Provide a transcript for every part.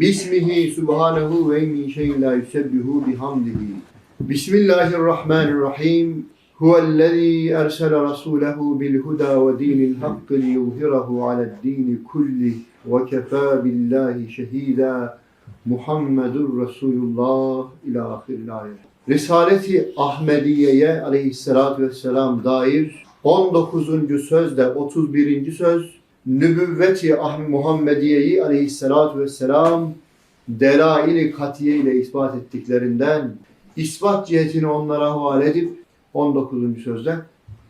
Bismihi subhanehu ve min şeyin la yusebbihu bihamdihi. Bismillahirrahmanirrahim. Huvellezî ersele rasûlehu bil huda ve dînil hakkı liyuzhirahu ale'd-dîni kulli ve kefâ billahi şehîdâ. Muhammedur Resulullah ila ahiril ayet. Risaleti Ahmediye'ye aleyhissalatü vesselam dair 19. sözde 31. söz nübüvveti Ah Muhammediye'yi aleyhissalatü vesselam delail-i katiye ile ispat ettiklerinden ispat cihetini onlara havale edip 19. sözde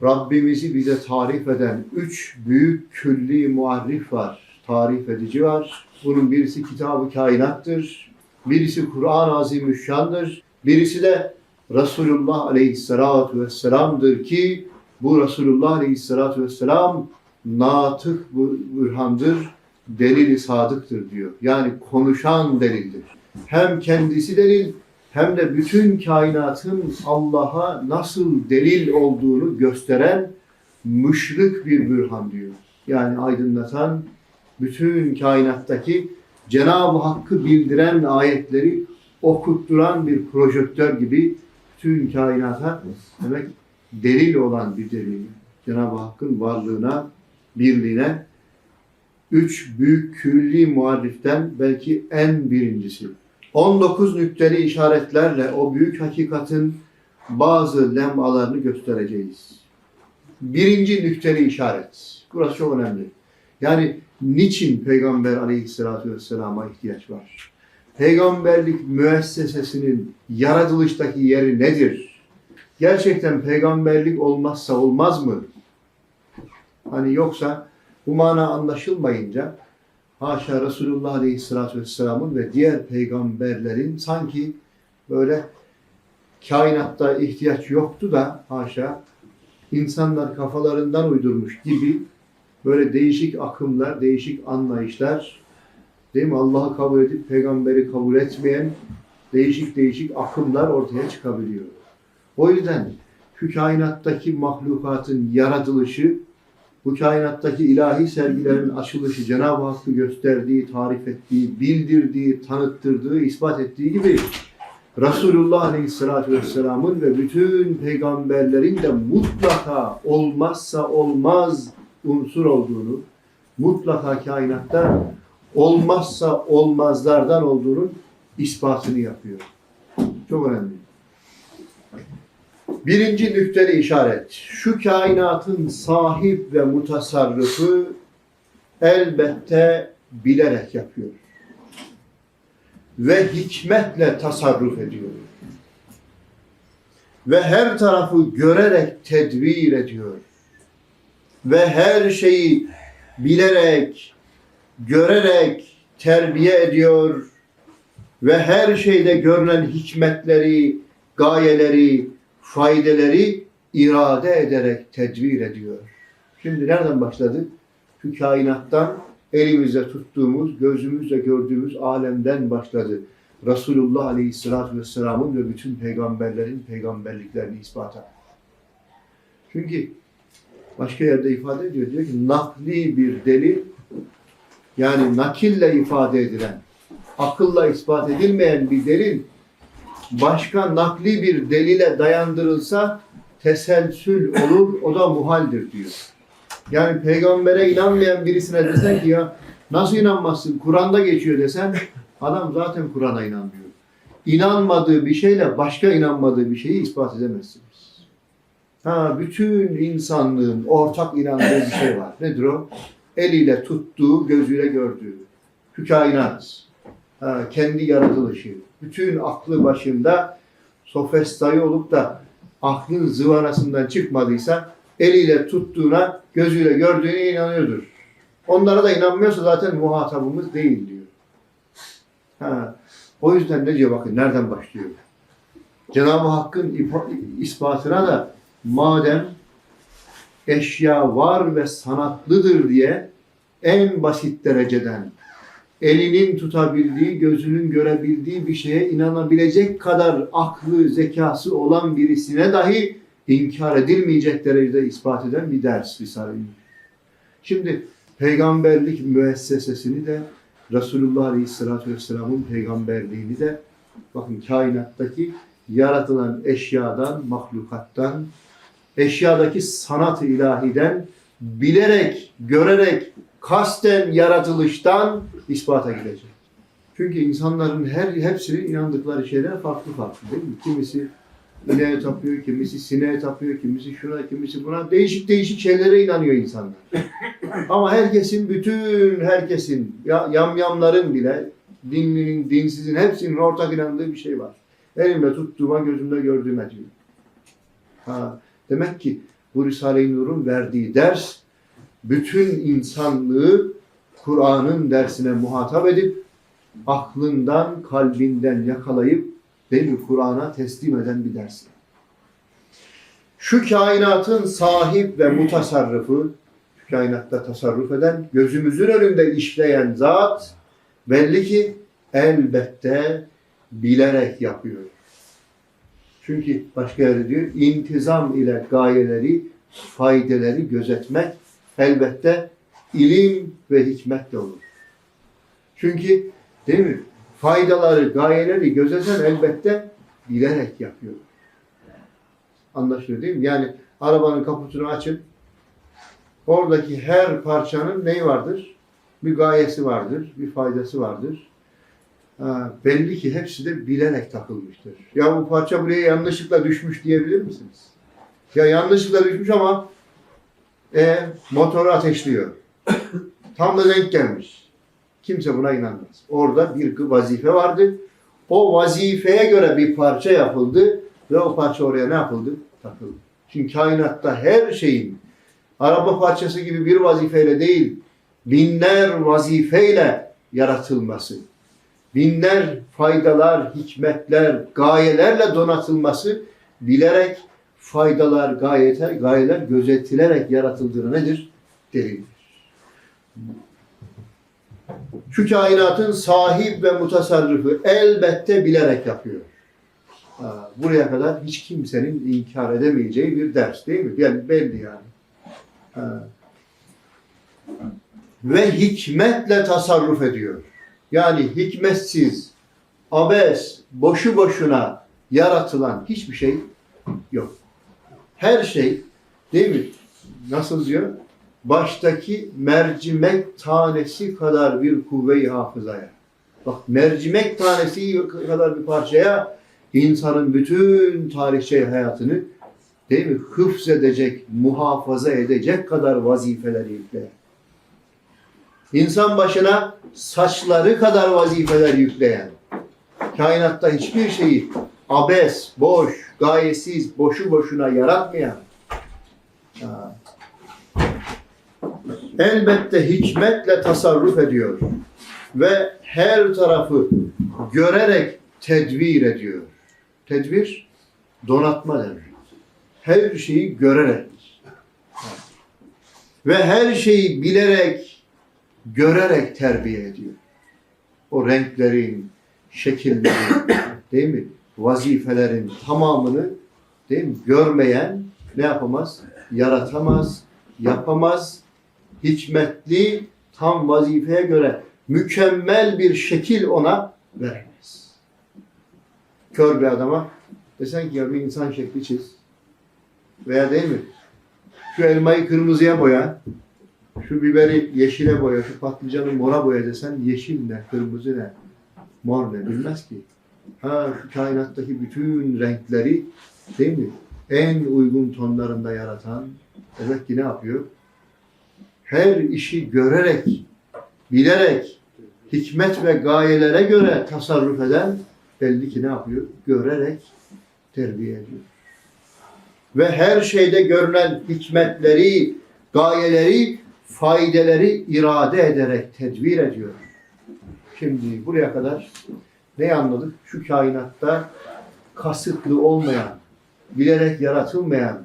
Rabbimizi bize tarif eden üç büyük külli muarrif var, tarif edici var. Bunun birisi Kitab-ı Kainat'tır, birisi Kur'an-ı Azimüşşan'dır, birisi de Resulullah Aleyhisselatü Vesselam'dır ki bu Resulullah Aleyhisselatü Vesselam natık bürhandır, delil-i sadıktır diyor. Yani konuşan delildir. Hem kendisi delil hem de bütün kainatın Allah'a nasıl delil olduğunu gösteren müşrik bir bürhan diyor. Yani aydınlatan bütün kainattaki Cenab-ı Hakk'ı bildiren ayetleri okutturan bir projektör gibi bütün kainata demek delil olan bir delil. Cenab-ı Hakk'ın varlığına, birliğine üç büyük külli muharriften belki en birincisi. 19 nükteli işaretlerle o büyük hakikatin bazı lemalarını göstereceğiz. Birinci nükteli işaret. Burası çok önemli. Yani niçin Peygamber aleyhissalatü vesselama ihtiyaç var? Peygamberlik müessesesinin yaratılıştaki yeri nedir? Gerçekten peygamberlik olmazsa olmaz mı? Hani yoksa bu mana anlaşılmayınca haşa Resulullah Aleyhisselatü Vesselam'ın ve diğer peygamberlerin sanki böyle kainatta ihtiyaç yoktu da haşa insanlar kafalarından uydurmuş gibi böyle değişik akımlar, değişik anlayışlar değil mi? Allah'ı kabul edip peygamberi kabul etmeyen değişik değişik akımlar ortaya çıkabiliyor. O yüzden şu kainattaki mahlukatın yaratılışı bu kainattaki ilahi sergilerin açılışı Cenab-ı Hakk'ı gösterdiği, tarif ettiği, bildirdiği, tanıttırdığı, ispat ettiği gibi Resulullah Aleyhisselatü Vesselam'ın ve bütün peygamberlerin de mutlaka olmazsa olmaz unsur olduğunu, mutlaka kainatta olmazsa olmazlardan olduğunun ispatını yapıyor. Çok önemli. Birinci nükteli işaret. Şu kainatın sahip ve mutasarrıfı elbette bilerek yapıyor. Ve hikmetle tasarruf ediyor. Ve her tarafı görerek tedbir ediyor. Ve her şeyi bilerek, görerek terbiye ediyor. Ve her şeyde görünen hikmetleri, gayeleri, faydeleri irade ederek tedbir ediyor. Şimdi nereden başladı? Şu kainattan elimizde tuttuğumuz, gözümüzle gördüğümüz alemden başladı. Resulullah Aleyhisselatü Vesselam'ın ve bütün peygamberlerin peygamberliklerini ispata. Çünkü başka yerde ifade ediyor. Diyor ki nakli bir delil yani nakille ifade edilen, akılla ispat edilmeyen bir delil başka nakli bir delile dayandırılsa teselsül olur, o da muhaldir diyor. Yani peygambere inanmayan birisine desen ki ya nasıl inanmazsın, Kur'an'da geçiyor desen adam zaten Kur'an'a inanmıyor. İnanmadığı bir şeyle başka inanmadığı bir şeyi ispat edemezsiniz. Ha, bütün insanlığın ortak inandığı bir şey var. Nedir o? Eliyle tuttuğu, gözüyle gördüğü. Şu. Ha, kendi yaratılışı. Bütün aklı başında sofestayı olup da aklın zıvanasından çıkmadıysa eliyle tuttuğuna, gözüyle gördüğüne inanıyordur. Onlara da inanmıyorsa zaten muhatabımız değil diyor. Ha, o yüzden ne diyor bakın nereden başlıyor? Cenab-ı Hakk'ın ispatına da madem eşya var ve sanatlıdır diye en basit dereceden elinin tutabildiği, gözünün görebildiği bir şeye inanabilecek kadar aklı, zekası olan birisine dahi inkar edilmeyecek derecede ispat eden bir ders Risale-i. Şimdi peygamberlik müessesesini de Resulullah Aleyhisselatü Vesselam'ın peygamberliğini de bakın kainattaki yaratılan eşyadan, mahlukattan, eşyadaki sanat-ı ilahiden bilerek, görerek, kasten yaratılıştan ispata gidecek. Çünkü insanların her hepsinin inandıkları şeyler farklı farklı değil mi? Kimisi ineğe tapıyor, kimisi sineğe tapıyor, kimisi şuna, kimisi buna. Değişik değişik şeylere inanıyor insanlar. Ama herkesin, bütün herkesin, ya, yamyamların bile, dinlinin, dinsizin hepsinin ortak inandığı bir şey var. Elimde tuttuğuma, gözümde gördüğüme diyor. Ha, demek ki bu Risale-i Nur'un verdiği ders, bütün insanlığı Kur'an'ın dersine muhatap edip, aklından, kalbinden yakalayıp, mi, Kur'an'a teslim eden bir ders. Şu kainatın sahip ve mutasarrıfı, şu kainatta tasarruf eden, gözümüzün önünde işleyen zat, belli ki elbette bilerek yapıyor. Çünkü başka yerde diyor, intizam ile gayeleri, faydeleri gözetmek elbette ilim ve hikmetle olur. Çünkü değil mi? Faydaları, gayeleri gözeten elbette bilerek yapıyor. Anlaşılıyor değil mi? Yani arabanın kaputunu açın. Oradaki her parçanın neyi vardır? Bir gayesi vardır, bir faydası vardır. Ha, belli ki hepsi de bilerek takılmıştır. Ya bu parça buraya yanlışlıkla düşmüş diyebilir misiniz? Ya yanlışlıkla düşmüş ama e, motoru ateşliyor. Tam da denk gelmiş. Kimse buna inanmaz. Orada bir vazife vardı. O vazifeye göre bir parça yapıldı ve o parça oraya ne yapıldı? Takıldı. Çünkü kainatta her şeyin araba parçası gibi bir vazifeyle değil, binler vazifeyle yaratılması, binler faydalar, hikmetler, gayelerle donatılması bilerek faydalar, gayeler, gayeler gözetilerek yaratıldığını nedir? Delildir. Şu kainatın sahip ve mutasarrıfı elbette bilerek yapıyor. Buraya kadar hiç kimsenin inkar edemeyeceği bir ders değil mi? Yani belli yani. Ve hikmetle tasarruf ediyor. Yani hikmetsiz, abes, boşu boşuna yaratılan hiçbir şey yok. Her şey değil mi? Nasıl diyor? Baştaki mercimek tanesi kadar bir kuvve-i hafızaya. Bak mercimek tanesi kadar bir parçaya insanın bütün tarihçe hayatını değil mi? Hıfz edecek, muhafaza edecek kadar vazifeler yükleyen. İnsan başına saçları kadar vazifeler yükleyen. Kainatta hiçbir şeyi abes, boş, gayesiz, boşu boşuna yaratmayan. Elbette hikmetle tasarruf ediyor. Ve her tarafı görerek tedbir ediyor. Tedbir, donatma demek. Her şeyi görerek. Ve her şeyi bilerek, görerek terbiye ediyor. O renklerin, şekillerin, değil mi? Vazifelerin tamamını değil mi? Görmeyen ne yapamaz? Yaratamaz, yapamaz. Hikmetli, tam vazifeye göre mükemmel bir şekil ona veremez. Kör bir adama desen ki ya bir insan şekli çiz. Veya değil mi? Şu elmayı kırmızıya boya, şu biberi yeşile boya, şu patlıcanı mora boya desen yeşil ne, kırmızı ne, mor ne bilmez ki. Ha kainattaki bütün renkleri değil mi? En uygun tonlarında yaratan demek ki ne yapıyor? Her işi görerek, bilerek, hikmet ve gayelere göre tasarruf eden belli ki ne yapıyor? Görerek terbiye ediyor. Ve her şeyde görülen hikmetleri, gayeleri, faydeleri irade ederek tedbir ediyor. Şimdi buraya kadar ne anladık? Şu kainatta kasıtlı olmayan, bilerek yaratılmayan,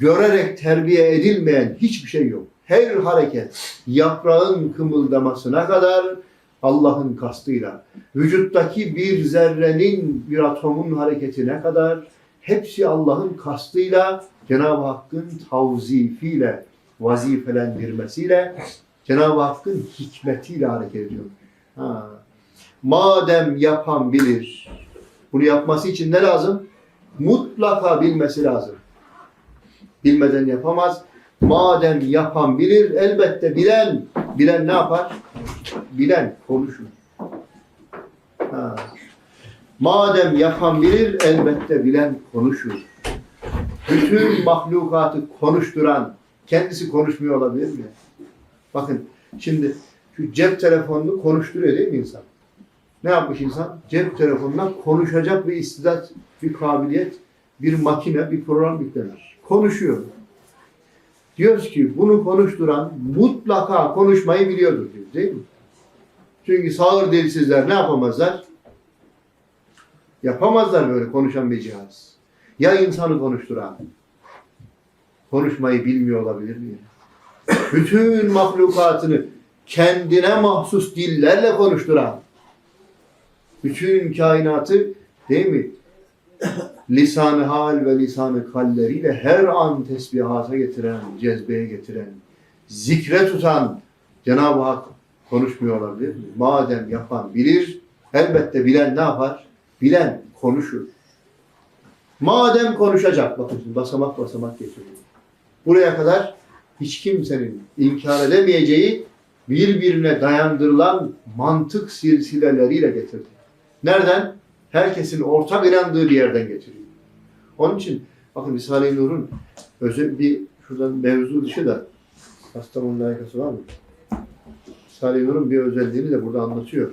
görerek terbiye edilmeyen hiçbir şey yok. Her hareket, yaprağın kımıldamasına kadar Allah'ın kastıyla, vücuttaki bir zerrenin, bir atomun hareketine kadar hepsi Allah'ın kastıyla, Cenab-ı Hakk'ın tavzifiyle, vazifelendirmesiyle, Cenab-ı Hakk'ın hikmetiyle hareket ediyor. Ha. Madem yapan bilir. Bunu yapması için ne lazım? Mutlaka bilmesi lazım. Bilmeden yapamaz. Madem yapan bilir, elbette bilen, bilen ne yapar? Bilen konuşur. Ha. Madem yapan bilir, elbette bilen konuşur. Bütün mahlukatı konuşturan, kendisi konuşmuyor olabilir mi? Bakın şimdi şu cep telefonunu konuşturuyor değil mi insan? Ne yapmış insan? Cep telefonuna konuşacak bir istidat, bir kabiliyet, bir makine, bir program yüklemiş. Konuşuyor. Diyoruz ki bunu konuşturan mutlaka konuşmayı biliyordur diyor değil mi? Çünkü sağır dilsizler ne yapamazlar? Yapamazlar böyle konuşan bir cihaz. Ya insanı konuşturan? Konuşmayı bilmiyor olabilir mi? Bütün mahlukatını kendine mahsus dillerle konuşturan, bütün kainatı değil mi? Lisan-ı hal ve lisan-ı kalleriyle her an tesbihata getiren, cezbeye getiren, zikre tutan Cenab-ı Hak konuşmuyor olabilir mi? Madem yapan bilir, elbette bilen ne yapar? Bilen konuşur. Madem konuşacak, bakın basamak basamak getiriyor. Buraya kadar hiç kimsenin inkar edemeyeceği birbirine dayandırılan mantık silsileleriyle getirdi. Nereden? Herkesin ortak inandığı bir yerden getiriyor. Onun için bakın Risale-i Nur'un özel bir şuradan mevzu dışı da Kastamonu'nun alakası var mı? Risale-i Nur'un bir özelliğini de burada anlatıyor.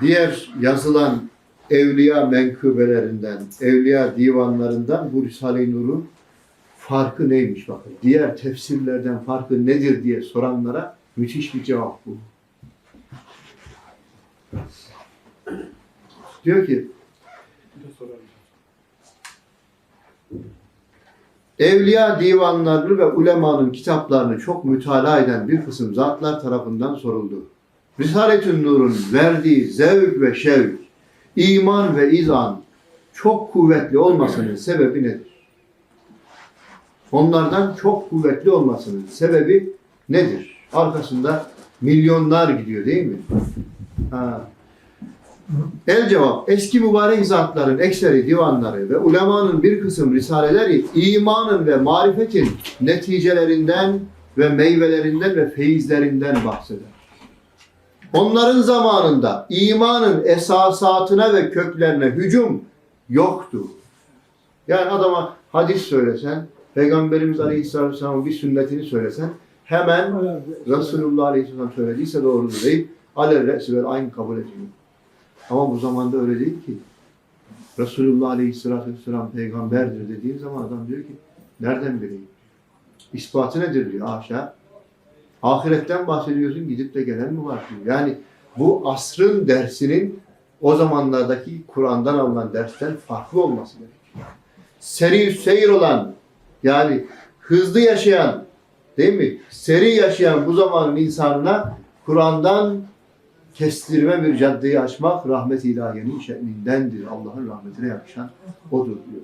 Diğer yazılan evliya menkıbelerinden, evliya divanlarından bu Risale-i Nur'un farkı neymiş bakın. Diğer tefsirlerden farkı nedir diye soranlara müthiş bir cevap bu. Diyor ki Evliya divanlarını ve ulemanın kitaplarını çok mütalaa eden bir kısım zatlar tarafından soruldu. Risaletün Nur'un verdiği zevk ve şevk, iman ve izan çok kuvvetli olmasının sebebi nedir? Onlardan çok kuvvetli olmasının sebebi nedir? Arkasında milyonlar gidiyor değil mi? Ha. El cevap, eski mübarek zatların ekseri divanları ve ulemanın bir kısım risaleleri imanın ve marifetin neticelerinden ve meyvelerinden ve feyizlerinden bahseder. Onların zamanında imanın esasatına ve köklerine hücum yoktu. Yani adama hadis söylesen, Peygamberimiz Aleyhisselatü Vesselam'ın bir sünnetini söylesen, hemen Resulullah Aleyhisselam söylediyse doğrudur deyip alel ve aynı kabul ediyor. Ama bu zamanda öyle değil ki. Resulullah Aleyhisselatü Vesselam peygamberdir dediğin zaman adam diyor ki nereden bileyim? İspatı nedir diyor haşa. Ahiretten bahsediyorsun gidip de gelen mi var diyor. Yani bu asrın dersinin o zamanlardaki Kur'an'dan alınan dersten farklı olması gerekiyor. Seri seyir olan yani hızlı yaşayan değil mi? Seri yaşayan bu zamanın insanına Kur'an'dan kestirme bir caddeyi açmak rahmet ilahiyenin şeklindendir. Allah'ın rahmetine yakışan odur diyor.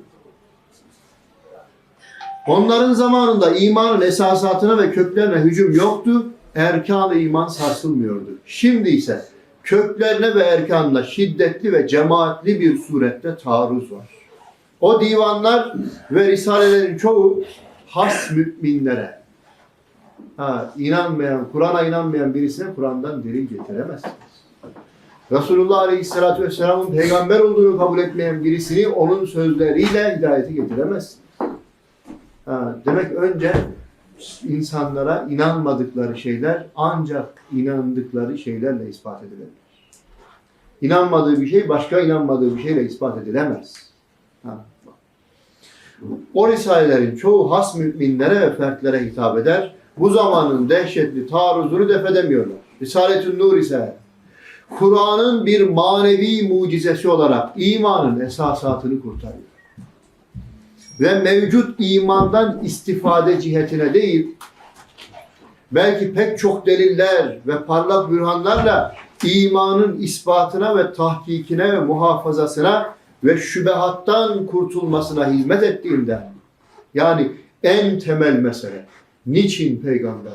Onların zamanında imanın esasatına ve köklerine hücum yoktu. Erkan-ı iman sarsılmıyordu. Şimdi ise köklerine ve erkanına şiddetli ve cemaatli bir surette taarruz var. O divanlar ve risalelerin çoğu has müminlere, ha, inanmayan, Kur'an'a inanmayan birisine Kur'an'dan delil getiremezsiniz. Resulullah Aleyhisselatü Vesselam'ın peygamber olduğunu kabul etmeyen birisini onun sözleriyle hidayete getiremezsiniz. Ha, demek önce insanlara inanmadıkları şeyler ancak inandıkları şeylerle ispat edilebilir. İnanmadığı bir şey başka inanmadığı bir şeyle ispat edilemez. Ha. O risalelerin çoğu has müminlere ve fertlere hitap eder. Bu zamanın dehşetli taarruzunu def edemiyorlar. Risaletün Nur ise Kur'an'ın bir manevi mucizesi olarak imanın esasatını kurtarıyor. Ve mevcut imandan istifade cihetine değil, belki pek çok deliller ve parlak bürhanlarla imanın ispatına ve tahkikine ve muhafazasına ve şübehattan kurtulmasına hizmet ettiğinden, yani en temel mesele, Niçin peygamber?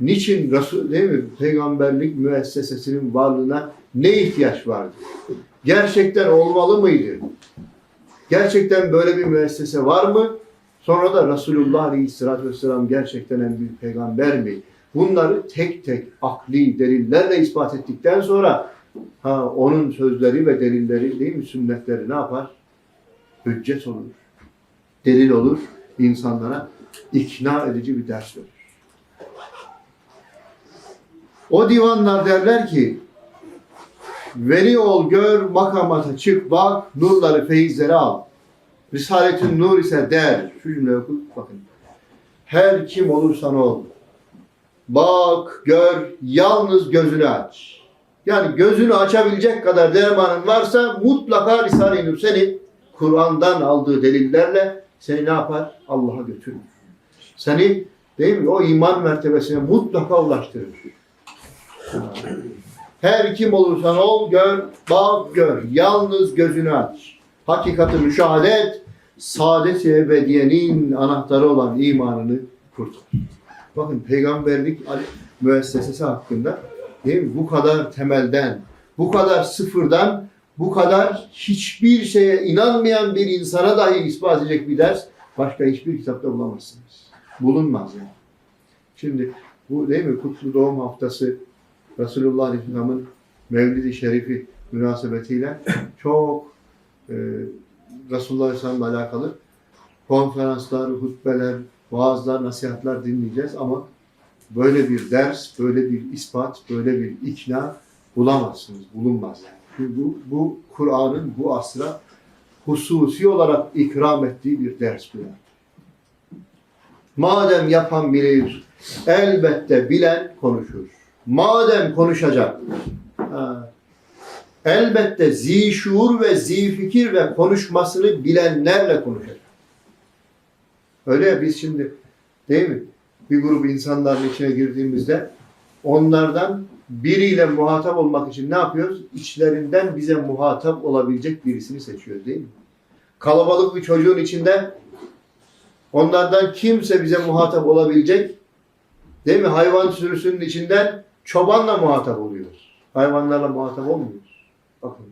Niçin Resul değil mi? Peygamberlik müessesesinin varlığına ne ihtiyaç vardı? Gerçekten olmalı mıydı? Gerçekten böyle bir müessese var mı? Sonra da Resulullah Aleyhisselatü Vesselam gerçekten en büyük peygamber mi? Bunları tek tek akli delillerle ispat ettikten sonra ha, onun sözleri ve delilleri değil mi sünnetleri ne yapar? Hüccet olur. Delil olur. insanlara ikna edici bir ders verir. O divanlar derler ki Veli ol gör, makamata çık bak, nurları, feyizleri al. Risaletün Nur ise der, şu cümleyi oku, bakın. Her kim olursan ol, bak, gör, yalnız gözünü aç. Yani gözünü açabilecek kadar dermanın varsa mutlaka Risale-i Nur seni Kur'an'dan aldığı delillerle seni ne yapar? Allah'a götürür. Seni değil mi? O iman mertebesine mutlaka ulaştırır. Her kim olursan ol, gör, bak, gör. Yalnız gözünü aç. Hakikati müşahede et. Saadet-i ebediyenin anahtarı olan imanını kurtar. Bakın peygamberlik müessesesi hakkında değil mi? Bu kadar temelden, bu kadar sıfırdan, bu kadar hiçbir şeye inanmayan bir insana dahi ispat edecek bir ders başka hiçbir kitapta bulamazsınız. Bulunmaz yani. Şimdi bu değil mi? Kutlu Doğum Haftası Resulullah Aleyhisselam'ın Mevlid-i Şerifi münasebetiyle çok e, Resulullah Aleyhisselam'la alakalı konferanslar, hutbeler, vaazlar, nasihatler dinleyeceğiz ama böyle bir ders, böyle bir ispat, böyle bir ikna bulamazsınız, bulunmaz. Çünkü bu, bu Kur'an'ın bu asra hususi olarak ikram ettiği bir ders bu yani. Madem yapan bilir, elbette bilen konuşur. Madem konuşacak, elbette zi ve zi fikir ve konuşmasını bilenlerle konuşacak. Öyle ya biz şimdi değil mi? Bir grup insanların içine girdiğimizde onlardan biriyle muhatap olmak için ne yapıyoruz? İçlerinden bize muhatap olabilecek birisini seçiyoruz değil mi? Kalabalık bir çocuğun içinde onlardan kimse bize muhatap olabilecek değil mi? Hayvan sürüsünün içinden çobanla muhatap oluyoruz. Hayvanlarla muhatap olmuyoruz. Bakın.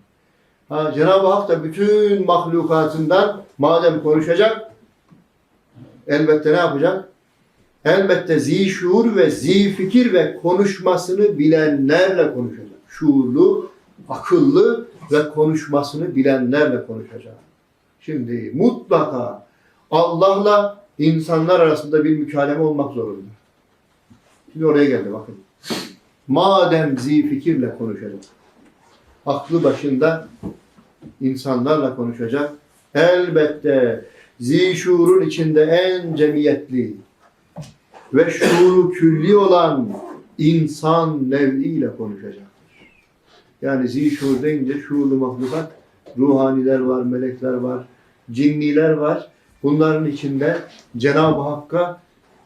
Ha, Cenab-ı Hak da bütün mahlukatından madem konuşacak elbette ne yapacak? Elbette zi şuur ve zi fikir ve konuşmasını bilenlerle konuşacak. Şuurlu, akıllı ve konuşmasını bilenlerle konuşacak. Şimdi mutlaka Allah'la insanlar arasında bir mükaleme olmak zorunda. Şimdi oraya geldi bakın. Madem zi fikirle konuşacak, aklı başında insanlarla konuşacak, elbette zi şuurun içinde en cemiyetli ve şuuru külli olan insan nev'iyle konuşacaktır. Yani zi şuur deyince şuurlu mahlukat, ruhaniler var, melekler var, cinniler var. Bunların içinde Cenab-ı Hakk'a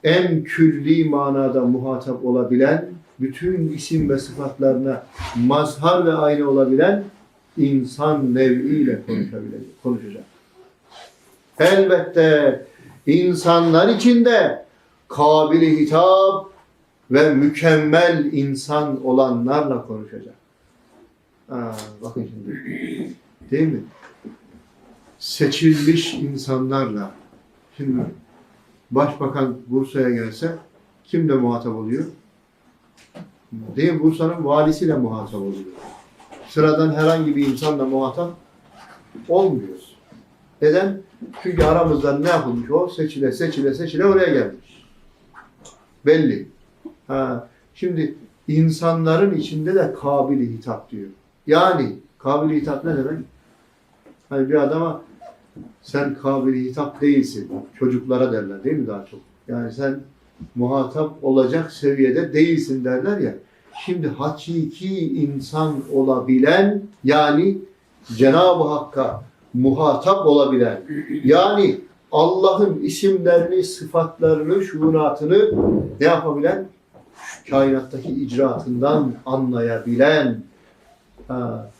en külli manada muhatap olabilen, bütün isim ve sıfatlarına mazhar ve aynı olabilen insan nev'iyle konuşabilecek, konuşacak. Elbette insanlar içinde kabili hitap ve mükemmel insan olanlarla konuşacak. Aa, bakın şimdi. Değil mi? Seçilmiş insanlarla. Şimdi Başbakan Bursa'ya gelse kimle muhatap oluyor? Değil mi? Bursa'nın valisiyle muhatap oluyor. Sıradan herhangi bir insanla muhatap olmuyoruz. Neden? Çünkü aramızdan ne yapılmış o? Seçile seçile seçile oraya gelmiş. Belli. Ha, şimdi insanların içinde de kabili hitap diyor. Yani kabili hitap ne demek? Hani bir adama sen kabili hitap değilsin. Çocuklara derler değil mi daha çok? Yani sen muhatap olacak seviyede değilsin derler ya. Şimdi hakiki insan olabilen yani Cenab-ı Hakk'a muhatap olabilen yani Allah'ın isimlerini, sıfatlarını, şuunatını ne yapabilen? Kainattaki icraatından anlayabilen ha,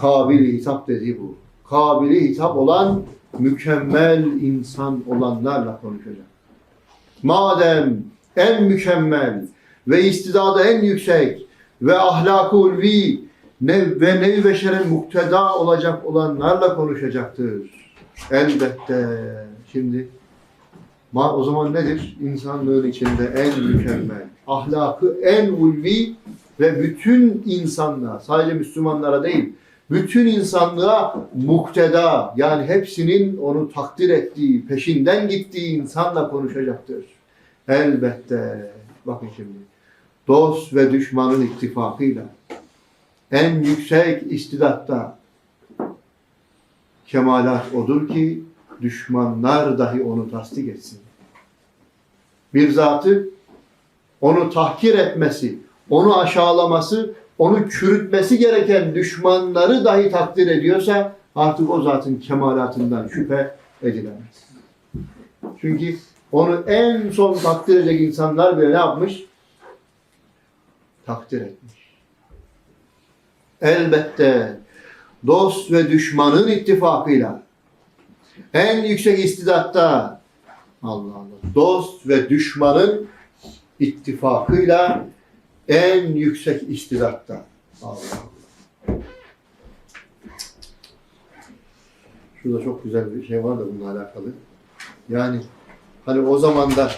kabili hitap dediği bu. Kabili hitap olan mükemmel insan olanlarla konuşacak. madem en mükemmel ve istidadı en yüksek ve ahlakı ulvi ne, ve nevi beşere mukteda olacak olanlarla konuşacaktır. Elbette. Şimdi o zaman nedir? İnsanlığın içinde en mükemmel, ahlakı en ulvi ve bütün insanlığa, sadece Müslümanlara değil, bütün insanlığa mukteda, yani hepsinin onu takdir ettiği, peşinden gittiği insanla konuşacaktır. Elbette. Bakın şimdi. Dost ve düşmanın ittifakıyla en yüksek istidatta kemalat odur ki düşmanlar dahi onu tasdik etsin. Bir zatı onu tahkir etmesi, onu aşağılaması, onu çürütmesi gereken düşmanları dahi takdir ediyorsa artık o zatın kemalatından şüphe edilemez. Çünkü onu en son takdir edecek insanlar bile ne yapmış? Takdir etmiş. Elbette dost ve düşmanın ittifakıyla en yüksek istidatta Allah Allah dost ve düşmanın ittifakıyla en yüksek istidatta Allah Allah. Şurada çok güzel bir şey var da bununla alakalı. Yani hani o zaman da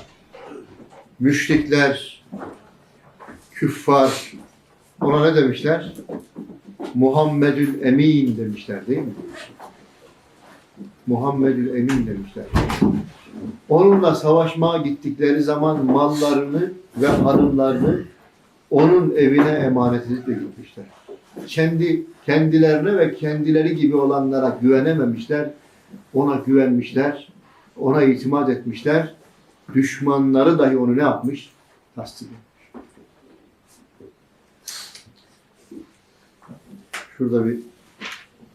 müşrikler, küffar ona ne demişler? Muhammedül Emin demişler değil mi? Muhammedül Emin demişler. Onunla savaşmaya gittikleri zaman mallarını ve hanımlarını onun evine emanet edip gitmişler. Kendi kendilerine ve kendileri gibi olanlara güvenememişler. Ona güvenmişler. Ona itimat etmişler. Düşmanları dahi onu ne yapmış? Tasdik etmiş. Şurada bir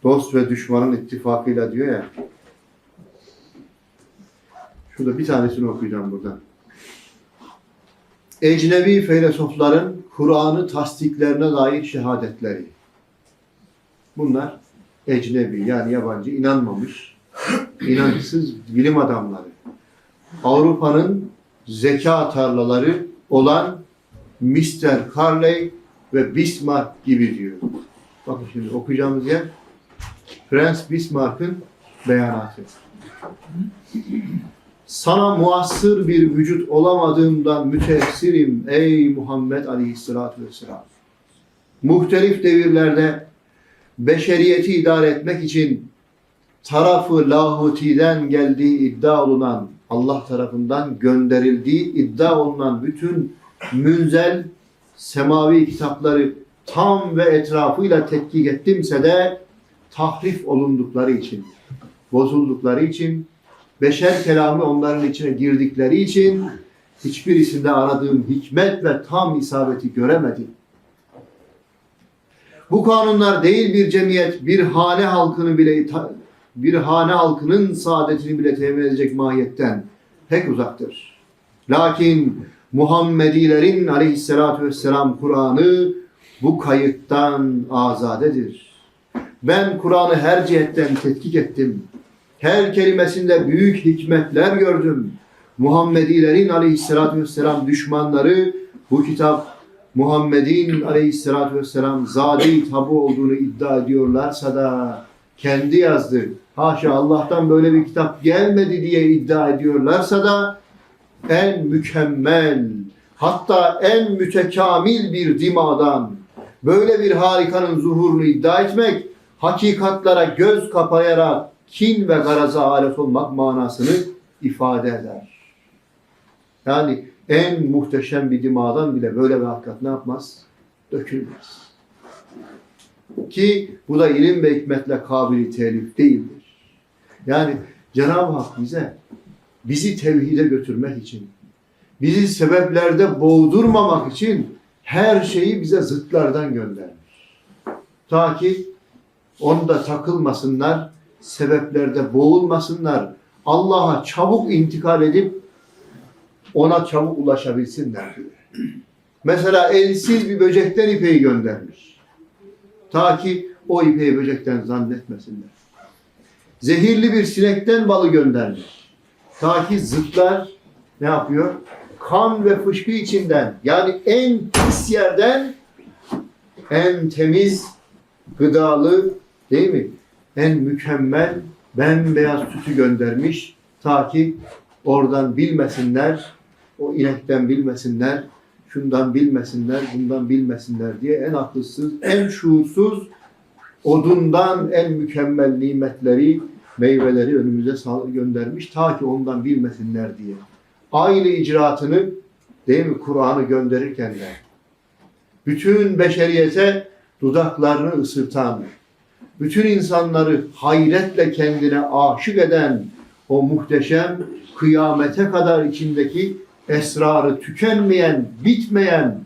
dost ve düşmanın ittifakıyla diyor ya. Şurada bir tanesini okuyacağım buradan. Ecnebi filozofların Kur'an'ı tasdiklerine dair şehadetleri. Bunlar ecnebi yani yabancı inanmamış, inançsız bilim adamları. Avrupa'nın zeka tarlaları olan Mr. Carley ve Bismarck gibi diyor. Bakın şimdi okuyacağımız yer Prens Bismarck'ın beyanatı. Sana muassır bir vücut olamadığımdan müteessirim ey Muhammed Aleyhisselatü Vesselam. Muhtelif devirlerde beşeriyeti idare etmek için tarafı lahutiden geldiği iddia olunan Allah tarafından gönderildiği iddia olunan bütün münzel semavi kitapları tam ve etrafıyla tetkik ettimse de tahrif olundukları için, bozuldukları için, beşer kelamı onların içine girdikleri için hiçbirisinde aradığım hikmet ve tam isabeti göremedim. Bu kanunlar değil bir cemiyet, bir hane halkını bile bir hane halkının saadetini bile temin edecek mahiyetten pek uzaktır. Lakin Muhammedilerin aleyhissalatü vesselam Kur'an'ı bu kayıttan azadedir. Ben Kur'an'ı her cihetten tetkik ettim. Her kelimesinde büyük hikmetler gördüm. Muhammedilerin aleyhissalatü vesselam düşmanları bu kitap Muhammed'in aleyhissalatü vesselam zade tabu olduğunu iddia ediyorlarsa da kendi yazdı. Haşa Allah'tan böyle bir kitap gelmedi diye iddia ediyorlarsa da en mükemmel hatta en mütekamil bir dimadan böyle bir harikanın zuhurunu iddia etmek hakikatlara göz kapayarak kin ve garaza alet olmak manasını ifade eder. Yani en muhteşem bir dimadan bile böyle bir hakikat ne yapmaz? Dökülmez. Ki bu da ilim ve hikmetle kabili telif değildir. Yani Cenab-ı Hak bize bizi tevhide götürmek için, bizi sebeplerde boğdurmamak için her şeyi bize zıtlardan göndermiş. Ta ki onda takılmasınlar, sebeplerde boğulmasınlar, Allah'a çabuk intikal edip ona çabuk ulaşabilsinler diyor. Mesela elsiz bir böcekten ipeyi göndermiş. Ta ki o ipeyi böcekten zannetmesinler. Zehirli bir sinekten balı göndermiş. Ta ki zıtlar ne yapıyor? Kan ve fışkı içinden yani en pis yerden en temiz gıdalı değil mi? En mükemmel bembeyaz sütü göndermiş. Ta ki oradan bilmesinler, o inekten bilmesinler, şundan bilmesinler, bundan bilmesinler diye en akılsız, en şuursuz odundan en mükemmel nimetleri, meyveleri önümüze göndermiş. Ta ki ondan bilmesinler diye. Aynı icraatını değil mi Kur'an'ı gönderirken de. Bütün beşeriyete dudaklarını ısırtan, bütün insanları hayretle kendine aşık eden o muhteşem kıyamete kadar içindeki esrarı tükenmeyen, bitmeyen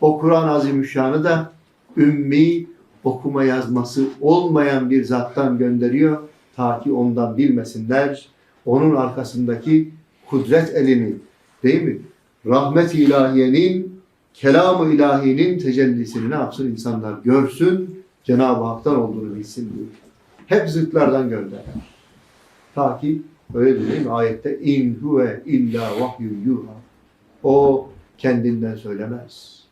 o Kur'an Azimüşşan'ı da ümmi okuma yazması olmayan bir zattan gönderiyor. Ta ki ondan bilmesinler. Onun arkasındaki kudret elini değil mi? Rahmet ilahiyenin, kelam-ı ilahinin tecellisini ne yapsın insanlar görsün, Cenab-ı Hak'tan olduğunu bilsin diyor. Hep zıtlardan gönder. Ta ki öyle değil mi ayette in huve illa vahyun yuha. O kendinden söylemez.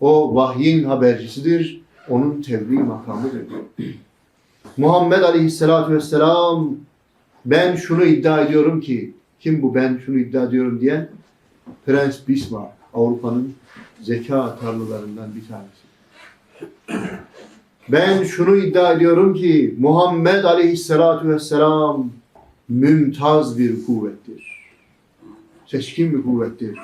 O vahyin habercisidir. Onun tebliğ makamıdır. Muhammed Aleyhisselatü Vesselam ben şunu iddia ediyorum ki kim bu ben şunu iddia ediyorum diyen Prens Bismarck Avrupa'nın zeka tarlalarından bir tanesi. Ben şunu iddia ediyorum ki Muhammed Aleyhisselatü Vesselam mümtaz bir kuvvettir. Seçkin bir kuvvettir.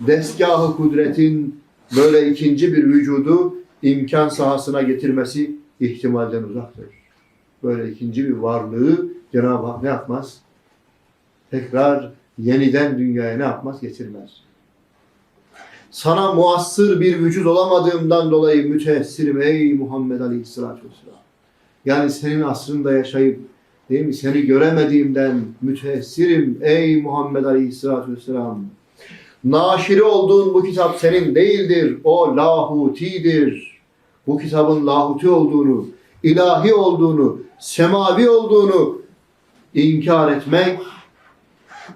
Destgahı kudretin böyle ikinci bir vücudu imkan sahasına getirmesi ihtimalden uzaktır. Böyle ikinci bir varlığı Cenab-ı Hak ne yapmaz? Tekrar yeniden dünyaya ne yapmaz? Getirmez. Sana muassır bir vücut olamadığımdan dolayı müteessirim ey Muhammed Aleyhisselatü Vesselam. Yani senin asrında yaşayıp değil mi? Seni göremediğimden müteessirim ey Muhammed Aleyhisselatü Vesselam. Naşiri olduğun bu kitap senin değildir. O lahutidir. Bu kitabın lahuti olduğunu, ilahi olduğunu, semavi olduğunu inkar etmek,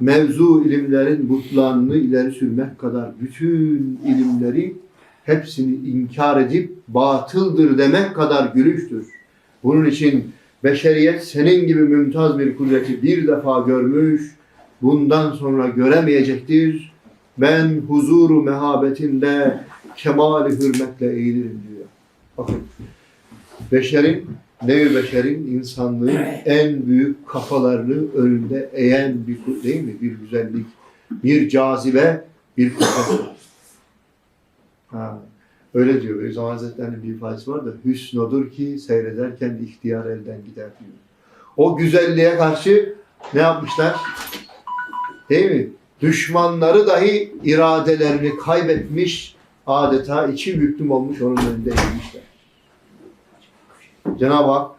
mevzu ilimlerin butlanını ileri sürmek kadar bütün ilimleri hepsini inkar edip batıldır demek kadar gülüştür. Bunun için beşeriyet senin gibi mümtaz bir kudreti bir defa görmüş, bundan sonra göremeyecektir. Ben huzuru mehabetinde kemali hürmetle eğilirim diyor. Bakın, beşerin, nevi beşerin, insanlığın en büyük kafalarını önünde eğen bir değil mi? Bir güzellik, bir cazibe, bir kudret. Ha, öyle diyor. Beyazıt Hazretleri'nin bir ifadesi var da hüsnodur ki seyrederken ihtiyar elden gider diyor. O güzelliğe karşı ne yapmışlar? Değil mi? Düşmanları dahi iradelerini kaybetmiş, adeta içi büklüm olmuş onun önünde eğilmişler. Cenab-ı Hak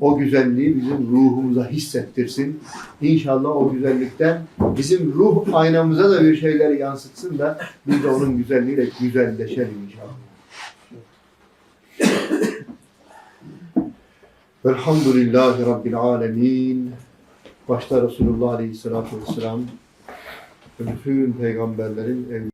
o güzelliği bizim ruhumuza hissettirsin. İnşallah o güzellikten bizim ruh aynamıza da bir şeyleri yansıtsın da biz de onun güzelliğiyle güzelleşelim inşallah. Velhamdülillahi Rabbil alemin. Başta Resulullah Aleyhisselatü Vesselam ve bütün peygamberlerin,